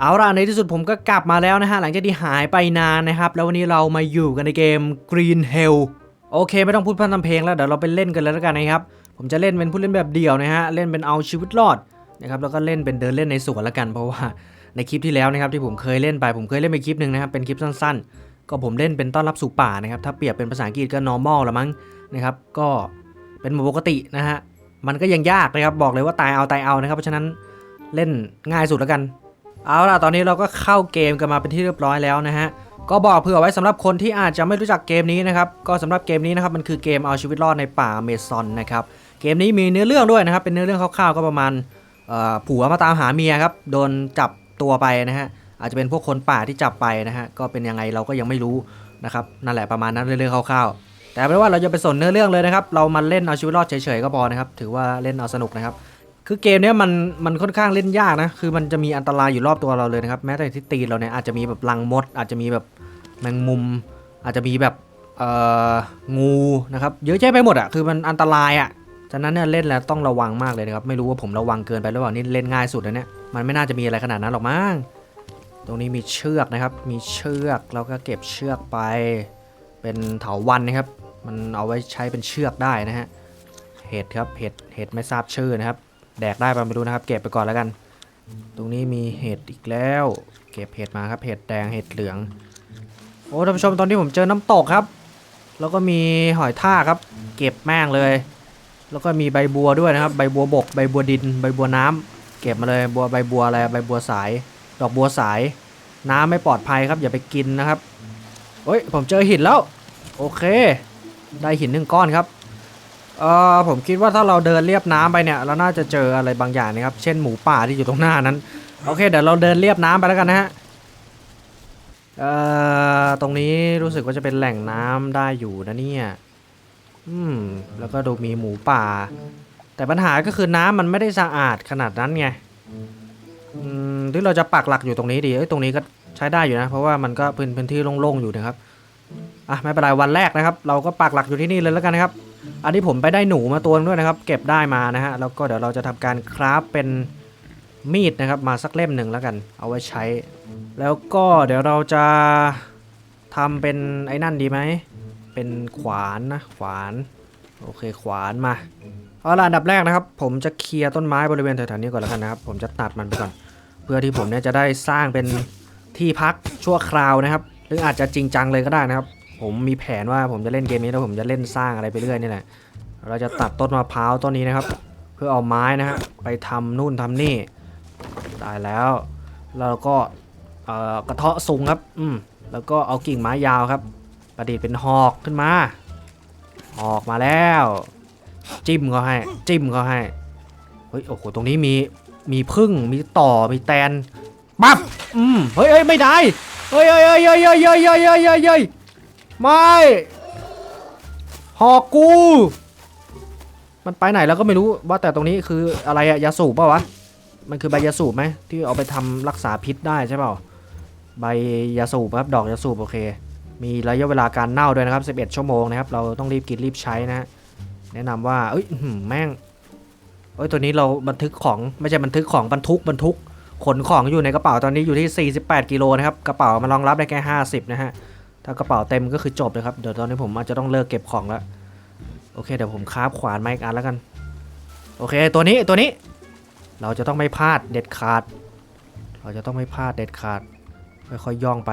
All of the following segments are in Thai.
เอาล่ะในที่สุดผมก็กลับมาแล้วนะฮะหลังจากที่หายไปนานนะครับ แล้ววันนี้เรามาอยู่กันในเกม Green Hell โอเค ไม่ต้องพูดพร่ำทำเพลงแล้วเดี๋ยวเราไปเล่นกันเลยแล้วกันนะครับ ผมจะเล่นเป็นผู้เล่นแบบเดี่ยวนะฮะเล่นเป็นเอาชีวิตรอดนะครับแล้วก็เล่นเป็นเดินเล่นในสวนล้วกันเพราะว่าในคลิปที่แล้วนะครับที่ผมเคยเล่นไปผมเคยเล่นไปคลิปหนึ่งนะครับเป็นคลิปสั้น ๆ ก็ผมเล่นเป็นต้อนรับสู่ป่านะครับถ้าเปรียบเป็นภาษาอังกฤษก็ normal ละมั้งนะครับก็เป็นปกตินะฮะมันก็ยังยากนะครับบอกเลยว่าตายเอาตายเอานะครับเพราะฉะนั้นเล่นง่ายสุดล้วกัน เอาล่ะตอนนี้เราก็เข้าเกมกันมาเป็นที่เรียบร้อยแล้วนะฮะก็บอกเผื่อไว้สำหรับคนที่อาจจะไม่รู้จักเกมนี้นะครับก็สำหรับเกมนี้นะครับมันคือเกมเอาชีวิตรอดในป่าเมซอนนะครับเกมนี้มีเนื้อเรื่องด้วยนะครับเป็นเนื้อเรื่องคร่าวๆก็ประมาณผัวมาตามหาเมียครับโดนจับตัวไปนะฮะอาจจะเป็นพวกคนป่าที่จับไปนะฮะก็เป็นยังไงเราก็ยังไม่รู้นะครับนั่นแหละประมาณนั้นเรื่องคร่าวๆแต่ไม่ว่าเราจะไปสนเนื้อเรื่องเลยนะครับเรามาเล่นเอาชีวิตรอดเฉยๆก็พอนะครับถือว่าเล่นเอาสนุกนะครับ คือเกมเนี้ยมันมันค่อนข้างเล่นยากนะ คือมันจะมีอันตรายอยู่รอบตัวเราเลยนะครับ แม้แต่ที่ตีเราเนี่ยอาจจะมีแบบรังมด อาจจะมีแบบแมงมุม อาจจะมีแบบเอ่องูนะครับ เยอะแยะไปหมดอะคือมันอันตรายอะฉะนั้นเนี่ยเล่นแล้วต้องระวังมากเลยนะครับ ไม่รู้ว่าผมระวังเกินไปหรือเปล่า นี่เล่นง่ายสุดแล้วเนี่ย มันไม่น่าจะมีอะไรขนาดนั้นหรอกมั้ง ตรงนี้มีเชือกนะครับ มีเชือกเราก็เก็บเชือกไป เป็นเถาวันนะครับ มันเอาไว้ใช้เป็นเชือกได้นะฮะ เห็ดครับ เห็ด เห็ดไม่ทราบชื่อนะครับ แดกได้ปะไม่รู้นะครับ เก็บไปก่อนแล้วกัน ตรงนี้มีเห็ดอีกแล้ว เก็บเห็ดมาครับ เห็ดแดง เห็ดเหลือง โอ้ท่านผู้ชมตอนนี้ผมเจอน้ำตกครับ แล้วก็มีหอยทากครับ เก็บแม่งเลย แล้วก็มีใบบัวด้วยนะครับ ใบบัวบก ใบบัวดิน ใบบัวน้ำเก็บมาเลย บัวใบบัวอะไร ใบบัวสาย ดอกบัวสาย น้ำไม่ปลอดภัยครับ อย่าไปกินนะครับเฮ้ย ผมเจอหินแล้ว โอเค ได้หินหนึ่งก้อนครับ เออผมคิดว่าถ้าเราเดินเรียบน้ำไปเนี่ยเราน่าจะเจออะไรบางอย่างนะครับ เช่นหมูป่าที่อยู่ตรงหน้านั้น โอเค เดี๋ยวเราเดินเรียบน้ำไปแล้วกันนะฮะเอ่อตรงนี้รู้สึกว่าจะเป็นแหล่งน้ำได้อยู่นะเนี่ยอืมแล้วก็ดูมีหมูป่า แต่ปัญหาก็คือน้ำมันไม่ได้สะอาดขนาดนั้นไงอืมที่เราจะปักหลักอยู่ตรงนี้ดีเอ้ยตรงนี้ก็ใช้ได้อยู่นะ เพราะว่ามันก็เป็นพื้นที่โล่งๆอยู่นะครับอะไม่เป็นไรวันแรกนะครับ เราก็ปักหลักอยู่ที่นี่เลยแล้วกันนะครับ อันนี้ผมไปได้หนูมาตัวนึงด้วยนะครับ เก็บได้มานะฮะ แล้วก็เดี๋ยวเราจะทำการคราฟเป็นมีดนะครับ มาสักเล่มหนึ่งแล้วกัน เอาไว้ใช้ แล้วก็เดี๋ยวเราจะทำเป็นไอ้นั่นดีไหม เป็นขวานนะ ขวาน โอเค ขวานมา เอาล่ะอันดับแรกนะครับ ผมจะเคลียร์ต้นไม้บริเวณแถวๆนี้ก่อนแล้วกันนะครับ ผมจะตัดมันไปก่อน เพื่อที่ผมเนี่ยจะได้สร้างเป็นที่พักชั่วคราวนะครับ หรืออาจจะจริงจังเลยก็ได้นะครับ ผมมีแผนว่าผมจะเล่นเกมนี้แล้วผมจะเล่นสร้างอะไรไปเรื่อยนี่แหละ เราจะตัดต้นมะพร้าวต้นนี้นะครับ เพื่อเอาไม้นะฮะไปทำนู่นทำนี่ได้แล้วเราก็กระเทาะสูงครับ อืมแล้วก็เอากิ่งไม้ยาวครับ ประดิษฐ์เป็นหอกขึ้นมาหอกมาแล้ว จิ้มเขาให้ จิ้มเขาให้ เฮ้ย โอ้โห ตรงนี้มี มีพึ่ง มีต่อ มีแตน ปั๊บ อืม เฮ้ยเฮ้ยไม่ได้ เฮ้ยเฮ้ยเฮ้ยเฮ้ยเฮ้ยเฮ้ยเฮ้ยเฮ้ยเฮ้ยเฮ้ย ไม่หอกกู มันไปไหนแล้วก็ไม่รู้ว่าแต่ตรงนี้คืออะไรอะยาสูบเปล่าวะ มันคือใบยาสูบไหมที่เอาไปทำรักษาพิษได้ใช่เปล่า ใบยาสูบครับดอกยาสูบโอเค มีระยะเวลาการเน่าด้วยนะครับ 11 ชั่วโมงนะครับ เราต้องรีบกินรีบใช้นะแนะนำว่าเอ้ยแม่งเอ้ยตัวนี้เราบันทึกของไม่ใช่บันทึกของบรรทุกบรรทุกขนของอยู่ในกระเป๋าตอนนี้อยู่ที่ 48 กิโลนะครับ กระเป๋ามันรองรับได้แค่ 50 นะฮะ ถ้ากระเป๋าเต็มก็คือจบเลยครับ เดี๋ยวตอนนี้ผมอาจจะต้องเลิกเก็บของแล้ว โอเค เดี๋ยวผมคราฟขวานมาอีกอันแล้วกัน โอเค ตัวนี้ ตัวนี้ เราจะต้องไม่พลาดเด็ดขาด เราจะต้องไม่พลาดเด็ดขาด ค่อยๆย่องไป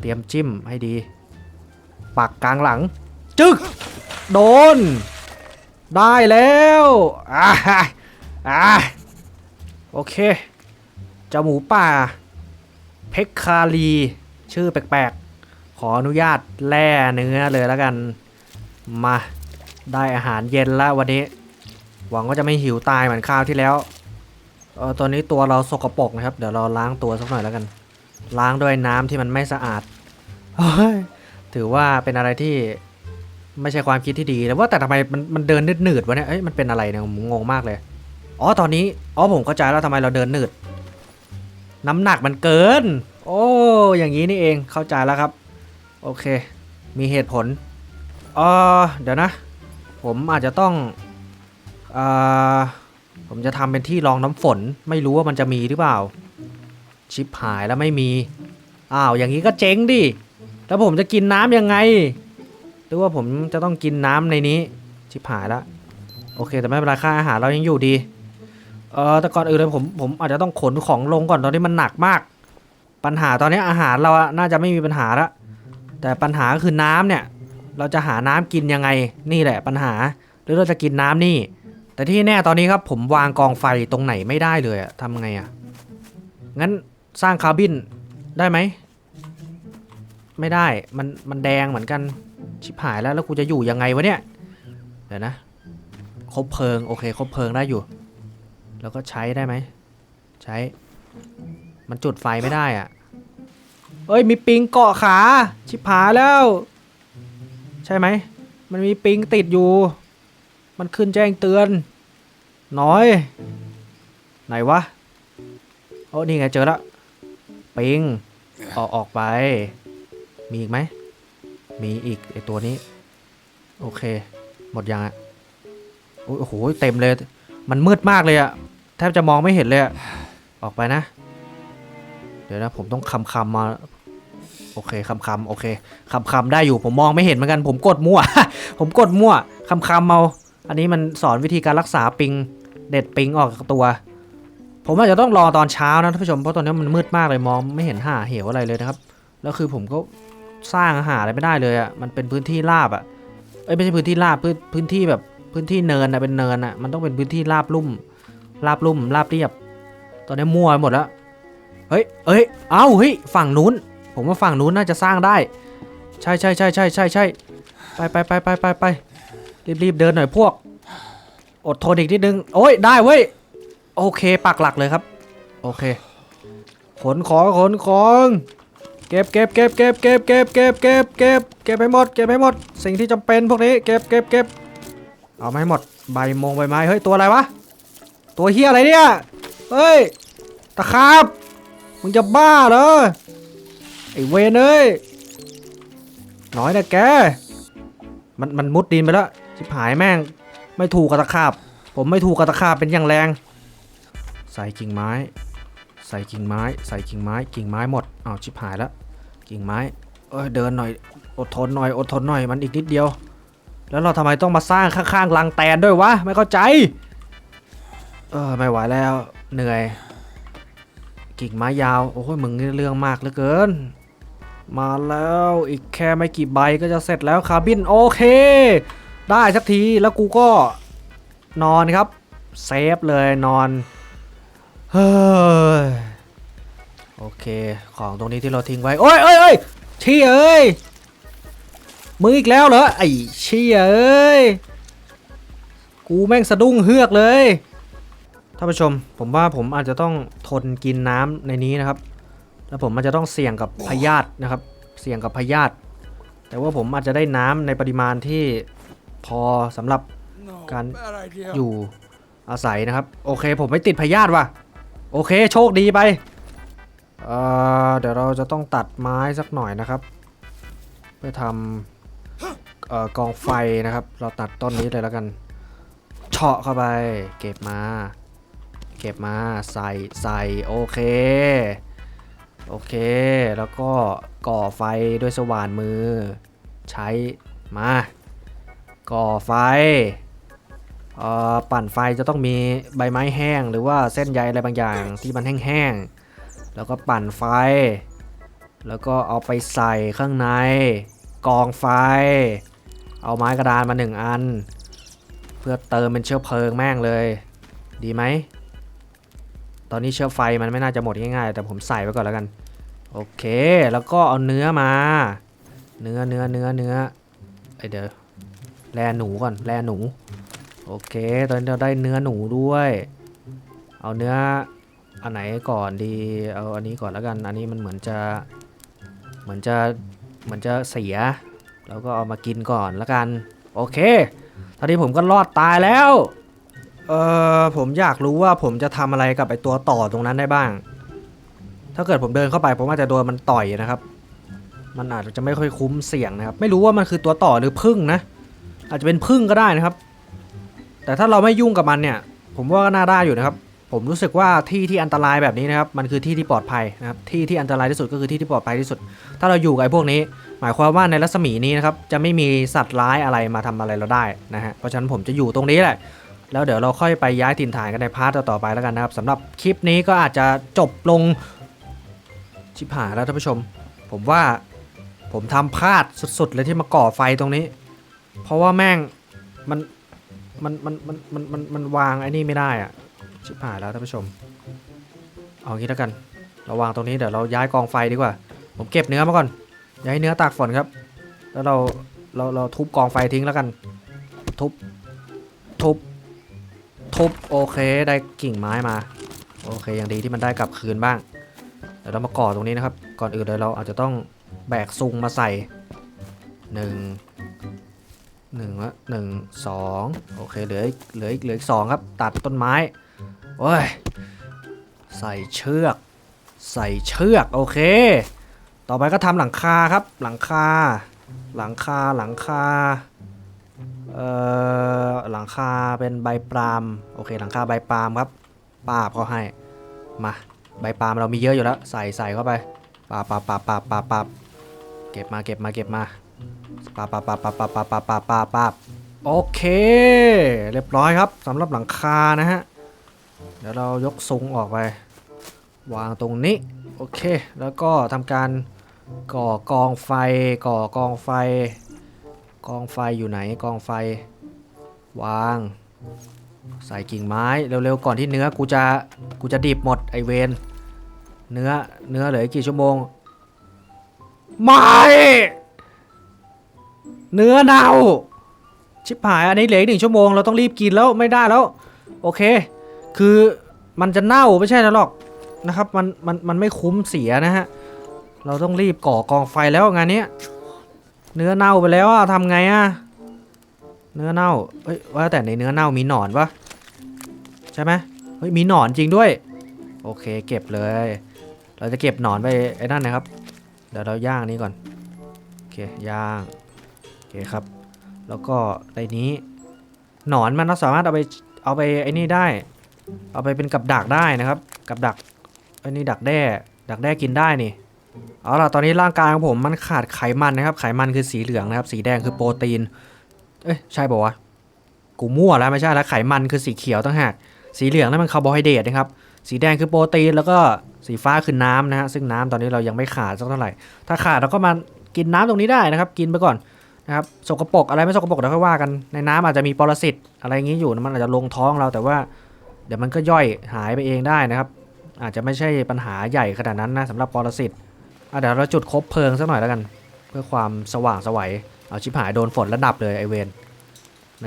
เตรียมจิ้มให้ดี ปักกลางหลัง จึก โดน ได้แล้วอ่าอ่าโอเค เจ้าหมูป่า เพคคาลี ชื่อแปลก ขออนุญาตแล่เนื้อเลยแล้วกัน มาได้อาหารเย็นแล้ววันนี้ หวังว่าจะไม่หิวตายเหมือนคราวที่แล้วเออตอนนี้ตัวเราสกปรกนะครับ เดี๋ยวเราล้างตัวสักหน่อยแล้วกัน ล้างด้วยน้ำที่มันไม่สะอาดถือว่าเป็นอะไรที่ไม่ใช่ความคิดที่ดีแต่ว่าแต่ทำไมมันมันเดินหนืดๆวะเนี่ยเอ้ยมันเป็นอะไรเนี่ยผมงงมากเลยอ๋อตอนนี้อ๋อผมเข้าใจแล้วทำไมเราเดินหนืด น้ำหนักมันเกิน โอ้อย่างนี้นี่เองเข้าใจแล้วครับ โอเค มีเหตุผลเออเดี๋ยวนะ ผมอาจจะต้องอ่าผมจะทำเป็นที่รองน้ำฝน ไม่รู้ว่ามันจะมีหรือเปล่า ชิปหายแล้วไม่มี อ้าว อย่างนี้ก็เจ๊งดิ แล้วผมจะกินน้ำยังไง หรือว่าผมจะต้องกินน้ำในนี้ ชิปหายแล้วโอเค แต่ไม่เป็นไรค่าอาหารเรายังอยู่ดีเออแต่ก่อนอื่นเลยผมผมอาจจะต้องขนของลงก่อนตอนนี้มันหนักมาก ปัญหาตอนนี้อาหารเราอะน่าจะไม่มีปัญหาละ แต่ปัญหาก็คือน้ำเนี่ย เราจะหาน้ำกินยังไงนี่แหละปัญหา หรือเราจะกินน้ำนี่ แต่ที่แน่ตอนนี้ครับผมวางกองไฟตรงไหนไม่ได้เลยอะทำไงอะงั้นสร้างคาร์บินได้ไหม ไม่ได้มันมันแดงเหมือนกันชิบหายแล้วแล้วกูจะอยู่ยังไงวะเนี่ย เดี๋ยวนะคบเพลิงโอเคคบเพลิงได้อยู่ แล้วก็ใช้ได้ไหม ใช้ มันจุดไฟไม่ได้อะ เอ้ยมีปิงเกาะขา ชิบหายแล้ว ใช่ไหม มันมีปิงติดอยู่ มันขึ้นแจ้งเตือน น้อย ไหนวะโอ้นี่ไงเจอล้วปิงออกออกไป มีอีกไหม มีอีกไอตัวนี้ โอเค หมดยังอะโอ้โอ้โหเต็มเลย มันมืดมากเลยอะแทบจะมองไม่เห็นเลยอะออกไปนะ เดี๋ยวนะ ผมต้องคำคำมา อเคคำคำโอเคคำคำได้อยู่ผมมองไม่เห็นเหมือนกันผมกดมั่ว ผมกดมั่วคำคำเอาอันนี้มันสอนวิธีการรักษาปิง เด็ดปิงออกจากตัว ผมอาจจะต้องรอตอนเช้านะท่านผู้ชมเพราะตอนนี้มันมืดมากเลยมองไม่เห็นห่าเหวอะไรเลยนะครับ แล้วคือผมก็สร้างอาหารอะไรไม่ได้เลยอะ่ะมันเป็นพื้นที่ราบอะ่ะเอ้ยไม่ใช่พื้นที่ราบพื้นพื้นที่แบบพื้นที่เนินอะเป็นเนินอะมันต้องเป็นพื้นที่ราบลุ่มราบลุ่มราบเรียบ ตอนนี้มั่วไปหมดแล้วเฮ้ยเอ้ยเอ้าเฮ้ยฝั่งนู้น ผมว่าฝั่งนู้นน่าจะสร้างได้ ใช่ใช่ใช่ใช่ใช่ใช่ไปไปไปไปไปไปรีบรีบเดินหน่อยพวก อดทนอีกนิดนึง โอ้ยได้เว้ย โอเคปักหลักเลยครับ โอเค ขนของขนของเก็บเก็บเก็บเก็บเก็บเก็บเก็บเก็บเก็บเก็บให้หมดเก็บให้หมด สิ่งที่จำเป็นพวกนี้เก็บเก็บเก็บเอามาให้หมดใบมงใบไม้เฮ้ยตัวอะไรวะตัวเฮียอะไรเนี่ยเฮ้ยตะขาบมึงจะบ้าเหรอ ไอ้เวนเอ้ยน้อยนะแก มันมันมุดดินไปแล้วชิบหายแม่ง ไม่ถูกกับตะขาบ ผมไม่ถูกกับตะขาบเป็นอย่างแรง ใส่กิ่งไม้ ใส่กิ่งไม้ ใส่กิ่งไม้ กิ่งไม้หมดอ้าวชิบหายแล้ว กิ่งไม้ เอ้ยเดินหน่อย อดทนหน่อย อดทนหน่อย มันอีกนิดเดียว แล้วเราทำไมต้องมาสร้างข้างๆรังแตนด้วยวะ ไม่เข้าใจ เออไม่ไหวแล้ว เหนื่อย กิ่งไม้ยาว โอ้ยมึงเรื่องมากเหลือเกิน มาแล้วอีกแค่ไม่กี่ใบก็จะเสร็จแล้วคาร์บินโอเค ได้สักทีแล้วกูก็นอนครับเซฟเลยนอนเฮ้ยโอเค ของตรงนี้ที่เราทิ้งไว้ โอ้ยเอ้ยเอ้ยเชี่ยเอ้ยมึงอีกแล้วเหรอไอ้เชี่ยเอ้ยกูแม่งสะดุ้งเฮือกเลยท่านผู้ชม ผมว่าผมอาจจะต้องทนกินน้ำในนี้นะครับ แล้วผมอาจจะต้องเสี่ยงกับพยาธินะครับ เสี่ยงกับพยาธิแต่ว่าผมอาจจะได้น้ำในปริมาณที่พอสำหรับ Can อยู่อาศัยนะครับ โอเค ผมไม่ติดพยาธิว่ะ โอเค โชคดีไปเอ่อเดี๋ยวเราจะต้องตัดไม้สักหน่อยนะครับ เพื่อทำเอ่อกองไฟนะครับ เราตัดต้นนี้เลยแล้วกันเฉาะเข้าไป เก็บมา เก็บมาใส่ใส่โอเค โอเค แล้วก็ก่อไฟด้วยสว่านมือ ใช้มา ก่อไฟอ่อปั่นไฟจะต้องมีใบไม้แห้งหรือว่าเส้นใยอะไรบางอย่างที่มันแห้งๆ แล้วก็ปั่นไฟ แล้วก็เอาไปใส่ข้างใน กองไฟ เอาไม้กระดานมาหนึ่งอัน เพื่อเติมเป็นเชื้อเพลิงแม่งเลย ดีไหม ตอนนี้เชื้อไฟมันไม่น่าจะหมดง่ายๆ แต่ผมใส่ไว้ก่อนแล้วกัน โอเค แล้วก็เอาเนื้อมา เนื้อเนื้อเนื้อเนื้อไอเดี๋ยวแลหนูก่อนแลหนู โอเค ตอนนี้เราได้เนื้อหนูด้วย เอาเนื้ออันไหนก่อนดี เอาอันนี้ก่อนแล้วกัน อันนี้มันเหมือนจะ เหมือนจะเหมือนจะเสีย แล้วก็เอามากินก่อนแล้วกัน โอเค ตอนนี้ผมก็รอดตายแล้ว เออผมอยากรู้ว่าผมจะทำอะไรกับไอตัวต่อตรงนั้นได้บ้าง ถ้าเกิดผมเดินเข้าไปผมอาจจะโดนมันต่อยนะครับ มันอาจจะไม่ค่อยคุ้มเสี่ยงนะครับ ไม่รู้ว่ามันคือตัวต่อหรือพึ่งนะ อาจจะเป็นพึ่งก็ได้นะครับ แต่ถ้าเราไม่ยุ่งกับมันเนี่ย ผมว่าก็น่าได้อยู่นะครับ ผมรู้สึกว่าที่ที่อันตรายแบบนี้นะครับ มันคือที่ที่ปลอดภัยนะครับ ที่ที่อันตรายที่สุดก็คือที่ที่ปลอดภัยที่สุด ถ้าเราอยู่กับไอ้พวกนี้ หมายความว่าในรัศมีนี้นะครับ จะไม่มีสัตว์ร้ายอะไรมาทำอะไรเราได้นะฮะ เพราะฉะนั้นผมจะอยู่ตรงนี้แหละแล้วเดี๋ยวเราค่อยไปย้ายถิ่นฐานกันในพาร์ทต่อไปแล้วกันนะครับสำหรับคลิปนี้ก็อาจจะจบลง ชิบหายแล้วท่านผู้ชม ผมว่าผมทำพลาดสุดๆเลยที่มาก่อไฟตรงนี้ เพราะว่าแม่งมันมันมันมันมันมันมันวางไอ้นี่ไม่ได้อะชิบหายแล้วท่านผู้ชม เอางี้แล้วกัน เราวางตรงนี้เดี๋ยวเราย้ายกองไฟดีกว่า ผมเก็บเนื้อมาก่อน ย้ายเนื้อตากฝนครับ แล้วเราเราเราทุบกองไฟทิ้งแล้วกัน ทุบ ทุบ ทุบ โอเค ได้กิ่งไม้มา โอเค อย่างดีที่มันได้กลับคืนบ้าง ดี๋ยวเรามาก่อตรงนี้นะครับ ก่อนอื่นเลยเราอาจจะต้องแบกซุงมาใส่หนึ่งหนึ่งละหนึ่งสองโอเคเหลืออีกเหลืออีกเหลืออีกสองครับ ตัดต้นไม้โอ้ยใส่เชือก ใส่เชือกโอเค ต่อไปก็ทำหลังคาครับ หลังคา หลังคาหลังคาเอ่อหลังคาเป็นใบปาล์มโอเค หลังคาใบปาล์มครับป้าบเขาให้มา ใบปาล์มเรามีเยอะอยู่แล้ว ใส่ใส่เข้าไปปาปาปาปาปาปาเก็บมาเก็บมาเก็บมาปาปาปาปาปาปาปาปาปาปาโอเค เรียบร้อยครับสำหรับหลังคานะฮะ เดี๋ยวเรายกซุงออกไป วางตรงนี้ โอเค แล้วก็ทำการก่อกองไฟ ก่อกองไฟ กองไฟอยู่ไหนกองไฟ วาง ใส่กิ่งไม้เร็วๆก่อนที่เนื้อกูจะกูจะดิบหมดไอเวน เนื้อ เนื้อเหลือกี่ชั่วโมง ไม่ เนื้อเน่า ชิบหายอันนี้เหลืออีกหนึ่งชั่วโมง เราต้องรีบกินแล้วไม่ได้แล้ว โอเค คือมันจะเน่าไม่ใช่นะหรอกนะครับ มัน มัน มันไม่คุ้มเสียนะฮะ เราต้องรีบก่อกองไฟแล้วงานนี้ เนื้อเน่าไปแล้วอะทำไงอะเนื้อเน่าเอ้ยว่าแต่ในเนื้อเน่ามีหนอนปะใช่ไหมเฮ้ยมีหนอนจริงด้วย โอเคเก็บเลย เราจะเก็บหนอนไปไอ้นั่นนะครับ เดี๋ยวเราย่างนี้ก่อน โอเค ย่าง โอเคครับ แล้วก็ในนี้ หนอนมันเราสามารถเอาไปเอาไปไอ้นี่ได้ เอาไปเป็นกับดักได้นะครับ กับดักไอ้นี่ดักแด้ ดักแด้กินได้นี่ เอาล่ะ ตอนนี้ร่างกายของผมมันขาดไขมันนะครับ ไขมันคือสีเหลืองนะครับ สีแดงคือโปรตีน เอ้ย ใช่ป่าวะ กูมั่วแล้วไม่ใช่แล้ว ไขมันคือสีเขียวต่างหาก สีเหลืองนั่นมันคาร์โบไฮเดรตนะครับ สีแดงคือโปรตีนแล้วก็สีฟ้าคือน้ำนะฮะซึ่งน้ำตอนนี้เรายังไม่ขาดสักเท่าไหร่ ถ้าขาดเราก็มากินน้ำตรงนี้ได้นะครับ กินไปก่อนนะครับสกปรกอะไรไม่สกปรกเดี๋ยวค่อยว่ากันในน้ำอาจจะมีปรสิตอะไรอย่างนี้อยู่มันอาจจะลงท้องเราแต่ว่า เดี๋ยวมันก็ย่อยหายไปเองได้นะครับ อาจจะไม่ใช่ปัญหาใหญ่ขนาดนั้นนะสำหรับปรสิตเดี๋ยวเราจุดคบเพลิงสักหน่อยแล้วกัน เพื่อความสว่างสวัยเอาชิบหายโดนฝนแล้วดับเลยไอเวน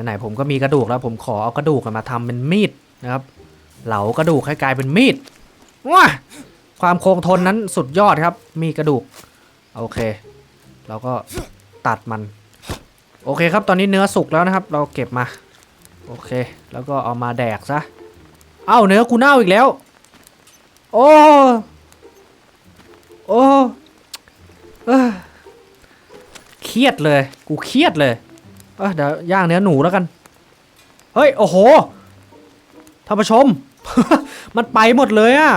ไหนๆผมก็มีกระดูกแล้วผมขอเอากระดูกมาทำเป็นมีดนะครับ เหลากระดูกให้กลายเป็นมีดว้าความคงทนนั้นสุดยอดครับ มีกระดูก โอเค เราก็ตัดมัน โอเคครับ ตอนนี้เนื้อสุกแล้วนะครับ เราเก็บมา โอเค แล้วก็เอามาแดกซะ เอ้าเนื้อกูเน่าอีกแล้ว โอ้โอ้เอ้อเครียดเลย กูเครียดเลยเอ้ยเดี๋ยวย่างเนื้อหนูแล้วกัน เฮ้ย โอ้โห ท่านผู้ชม มันไปหมดเลยอะ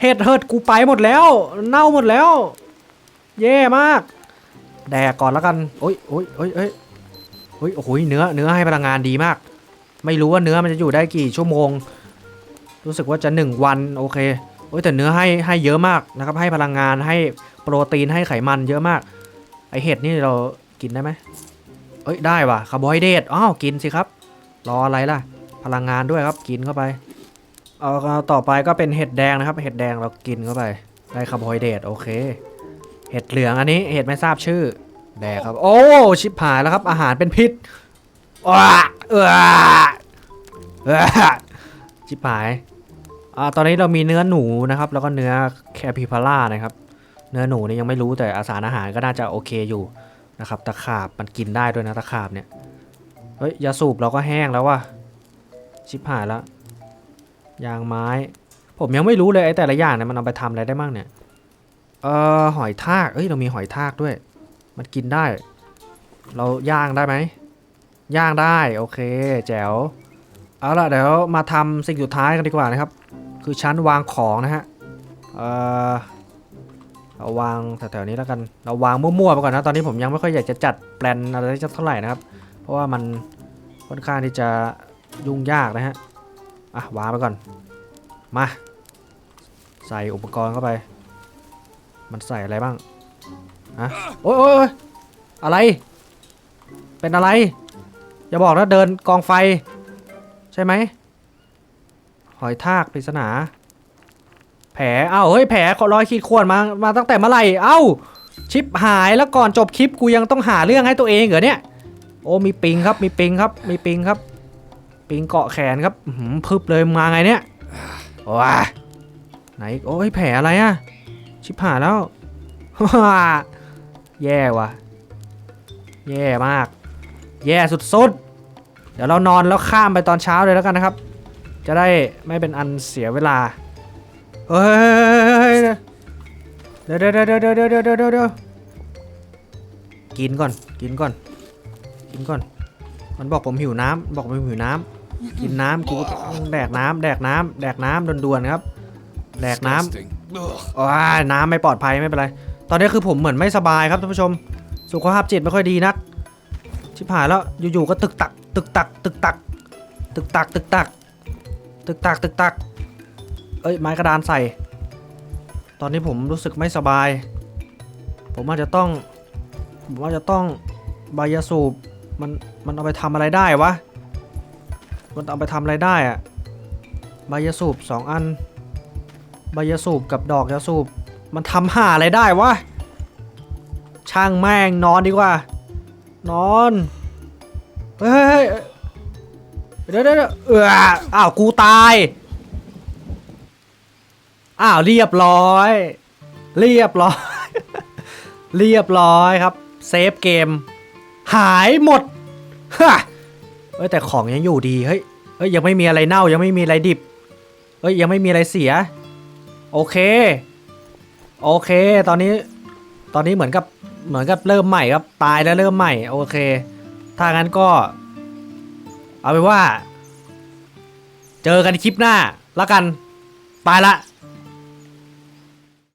เห็ดเหิดกูไปหมดแล้ว เน่าหมดแล้ว เย่มาก แดกก่อนแล้วกันโอ้ยโอ้ยโอ้ยเอ้ยโอ้ยโอ้โหเนื้อเนื้อให้พลังงานดีมาก ไม่รู้ว่าเนื้อมันจะอยู่ได้กี่ชั่วโมง รู้สึกว่าจะหนึ่งวันโอเคโอ้ยแต่เนื้อให้ให้เยอะมากนะครับ ให้พลังงานให้โปรตีนให้ไขมันเยอะมาก ไอเห็ดนี่เรากินได้ไหมเอ้ยได้ว่ะคาร์โบไฮเดรตอ้าวกินสิครับ รออะไรล่ะ พลังงานด้วยครับกินเข้าไป เอาต่อไปก็เป็นเห็ดแดงนะครับ เห็ดแดงเรากินเข้าไป ได้คาร์โบไฮเดรตโอเค เห็ดเหลืองอันนี้ เห็ดไม่ทราบชื่อ แดกครับ โอ้ ชิบหายแล้วครับ อาหารเป็นพิษว้าเออเออชิบหายอ่าตอนนี้เรามีเนื้อหนูนะครับ แล้วก็เนื้อแคปิพาร่านะครับ เนื้อหนูนี่ยังไม่รู้แต่อาสารอาหารก็น่าจะโอเคอยู่นะครับ ตะขาบมันกินได้ด้วยนะตะขาบเนี่ย เฮ้ยยาสูบเราก็แห้งแล้วว่ะ ชิบหายแล้วยางไม้ ผมยังไม่รู้เลยไอ้แต่ละอย่างเนี่ยมันเอาไปทำอะไรได้บ้างเนี่ย เออหอยทากเอ้ยเรามีหอยทากด้วย มันกินได้ เราย่างได้ไหมย่างได้โอเคแจ๋วเอาล่ะเดี๋ยวมาทำสิ่งสุดท้ายกันดีกว่านะครับ คือชั้นวางของนะฮะเออเราวางแถวๆนี้แล้วกันเราวางมั่วๆไปก่อนนะตอนนี้ผมยังไม่ค่อยอยากจะจัดแปลนอะไรจะเท่าไหร่นะครับ เพราะว่ามันค่อนข้างที่จะ ยุ่งยากนะฮะ อะวางไปก่อน มา ใส่อุปกรณ์เข้าไป มันใส่อะไรบ้างฮะโอ๊ยโอ๊ยโอ๊ยอะไร เป็นอะไร อย่าบอกนะเดินกองไฟ ใช่ไหม หอยทากปริศนา แผล เอ้า เฮ้ย แผลขอรอยขีดข่วนมา มาตั้งแต่เมื่อไหร่ เอ้า ชิปหายแล้วก่อนจบคลิปกูยังต้องหาเรื่องให้ตัวเองเหรอเนี่ย โอ้มีปิงครับ มีปิงครับ มีปิงครับ ปิงเกาะแขนครับพึบเลยมาไงเนี่ยว้าไหนโอ้ยแผลอะไรอะชิบหายแล้วว้าแย่ว่ะ แย่มาก แย่สุดๆ เดี๋ยวเรานอนแล้วข้ามไปตอนเช้าเลยแล้วกันนะครับ จะได้ไม่เป็นอันเสียเวลาเฮ้ยเดี๋ยวเดี๋ยวเดี๋ยวเดี๋ยวเดี๋ยวเดี๋ยวกินก่อน กินก่อน กินก่อน มันบอกผมหิวน้ำบอกผมหิวน้ำ กินน้ำกูแดกน้ำแดกน้ำแดกน้ำด่วนๆครับ แดกน้ำ Disgusting. Ugh. ว้ายน้ำไม่ปลอดภัยไม่เป็นไร ตอนนี้คือผมเหมือนไม่สบายครับท่านผู้ชม สุขภาพจิตไม่ค่อยดีนัก ชิบหายแล้วอยู่ๆก็ตึกตัก ตึกตัก ตึกตัก ตึกตัก ตึกตัก ตึกตัก ตึกตัก เอ้ยไม้กระดานใส่ ตอนนี้ผมรู้สึกไม่สบาย ผมอาจจะต้อง ผมอาจจะต้องใบยาสูบมันมันเอาไปทำอะไรได้วะ มันเอาไปทำอะไรได้อะใบยาสูบสองอันใบยาสูบกับดอกยาสูบ มันทำหาอะไรได้วะ ช่างแม่งนอนดีกว่า นอน เฮ้ยเฮ้ยเดี๋ยวเดี๋ยวเดี๋ยวเอออ้าวกูตาย อ้าวเรียบร้อย เรียบร้อย เรียบร้อยครับ เซฟเกม หายหมดฮะเฮ้ยแต่ของยังอยู่ดี เฮ้ย เอ้ยยังไม่มีอะไรเน่ายังไม่มีอะไรดิบ เอ้ยยังไม่มีอะไรเสีย โอเค โอเค ตอนนี้ ตอนนี้เหมือนกับเหมือนกับเริ่มใหม่ครับตายแล้วเริ่มใหม่ โอเค ถ้างั้นก็ เอาไปนว่า เจอกันคลิปหน้าแล้วกัน ไปละ